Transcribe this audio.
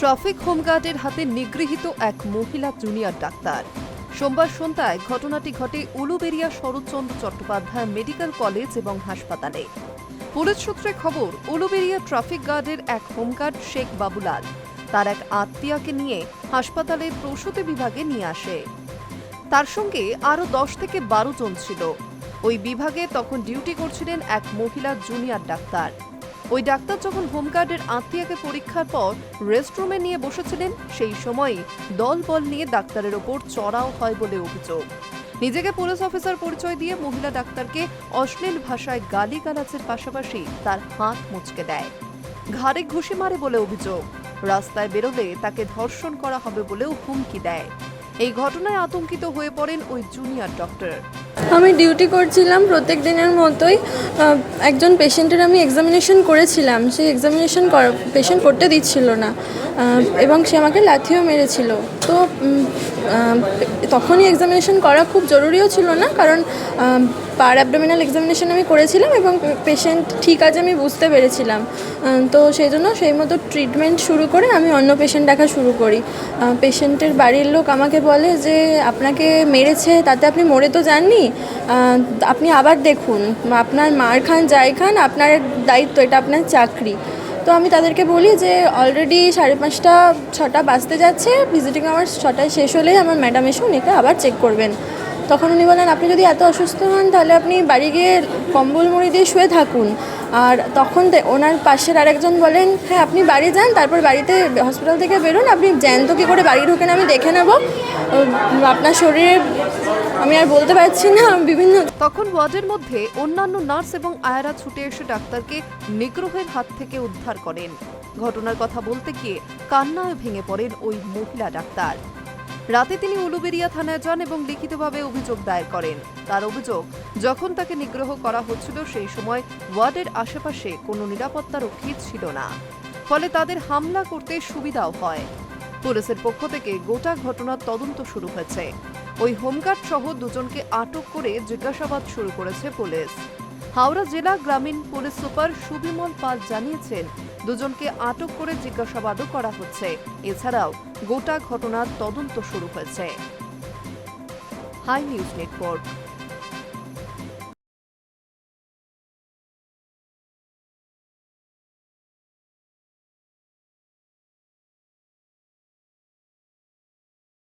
Traffic হোমগার্ডের হাতে নিগৃহীত এক মহিলা জুনিয়র ডাক্তার। সোমবার সন্ধ্যায় ঘটনাটি ঘটে উলুবেরিয়া শরৎচন্দ্র চট্টোপাধ্যায় মেডিকেল কলেজ এবং হাসপাতালে। পুলিশ সূত্রে খবর, উলুবেরিয়া ট্রাফিক গার্ডের এক হোমগার্ড শেখ বাবুলাল। তার এক আত্মীয়াকে নিয়ে হাসপাতালের প্রসূতি বিভাগে নিয়ে আসে। তার সঙ্গে আরও দশ থেকে বারো জন ছিল। ওই বিভাগে তখন ডিউটি করছিলেন এক মহিলা জুনিয়র ডাক্তার। ওই ডাক্তার যখন হোমগার্ডের আত্মীয়াকে পরীক্ষার পর রেস্টরুমে নিয়ে বসেছিলেন, সেই সময়ই দল বল নিয়ে ডাক্তারের ওপর চড়াও হয় বলে অভিযোগ। নিজেকে পুলিশ অফিসার পরিচয় দিয়ে মহিলা ডাক্তারকে অশ্লীল ভাষায় গালিগালাজের পাশাপাশি তার হাত মুচকে দেয়। ঘাড়ে ঘুষি মারে বলে অভিযোগ। রাস্তায় বেরোলে তাকে ধর্ষণ করা হবে বলেও হুমকি দেয়। এই ঘটনায় আতঙ্কিত হয়ে পড়েন ওই জুনিয়র ডক্টর। আমি ডিউটি করছিলাম প্রত্যেক দিনের মতোই। একজন পেশেন্টের আমি এক্সামিনেশন করেছিলাম। সেই এক্সামিনেশন পেশেন্ট করতে দিচ্ছিল না। এবং সে আমাকে লাথিও মেরেছিল। তো তখনই এক্সামিনেশন করা খুব জরুরিও ছিল না, কারণ পার অ্যাবডোমিনাল এক্সামিনেশন আমি করেছিলাম এবং পেশেন্ট ঠিক আছে আমি বুঝতে পেরেছিলাম। তো সেই জন্য সেই মতো ট্রিটমেন্ট শুরু করে আমি অন্য পেশেন্ট দেখা শুরু করি। পেশেন্টের বাড়ির লোক আমাকে বলে যে, আপনাকে মেরেছে, তাতে আপনি মরে তো যাননি। আপনি আবার দেখুন, আপনার মার খান, যাই খান, আপনার দায়িত্ব, এটা আপনার চাকরি। তো আমি তাদেরকে বলি যে অলরেডি সাড়ে পাঁচটা, ছটা বাজতে যাচ্ছে। ভিজিটিং আওয়ার্স ছটায় শেষ হলেই আমার ম্যাডাম এসে উনিকে আবার চেক করবেন। তখন উনি বলেন, আপনি যদি এত অসুস্থ হন, তাহলে আপনি বাড়ি গিয়ে কম্বল মুড়ি দিয়ে শুয়ে থাকুন। আর তখন ওনার পাশের আরেকজন বলেন হ্যাঁ আপনি বাড়ি যান, তারপর বাড়িতে হসপিটাল থেকে বেরোন। আপনি জ্যান্ত কী করে বাড়ি ঢোকেন আমি দেখে নেব। আপনার শরীরে আমি আর বলতে পারছি না বিভিন্ন তখন ওয়ার্ডের মধ্যে অন্যান্য নার্স এবং আয়ারা ছুটে এসে ডাক্তারকে নিগ্রহের হাত থেকে উদ্ধার করেন। ঘটনার কথা বলতে গিয়ে কান্নায় ভেঙে পড়েন ওই মহিলা ডাক্তার। রাতে তিনি উলুবেরিয়া থানায় যান এবং লিখিতভাবে অভিযোগ দায়ের করেন। তার অভিযোগ, যখন তাকে নিগ্রহ করা হচ্ছিল সেই সময় ওয়ার্ডের আশেপাশে কোনো নিরাপত্তা রক্ষী ছিল না। ফলে তাদের হামলা করতে সুবিধাও হয়। পুলিশের পক্ষ থেকে গোটা ঘটনার তদন্ত শুরু হয়েছে। ওই হোমগার্ড সহ দুজনকে আটক করে জিজ্ঞাসাবাদ শুরু করেছে পুলিশ। হাওড়া জেলা গ্রামীণ পুলিশ সুপার সুবিমল পাল জানিয়েছেন, দুজনকে আটক করে জিজ্ঞাসাবাদও করা হচ্ছে। এছাড়াও গোটা ঘটনার তদন্ত শুরু হয়েছে। Hi news network.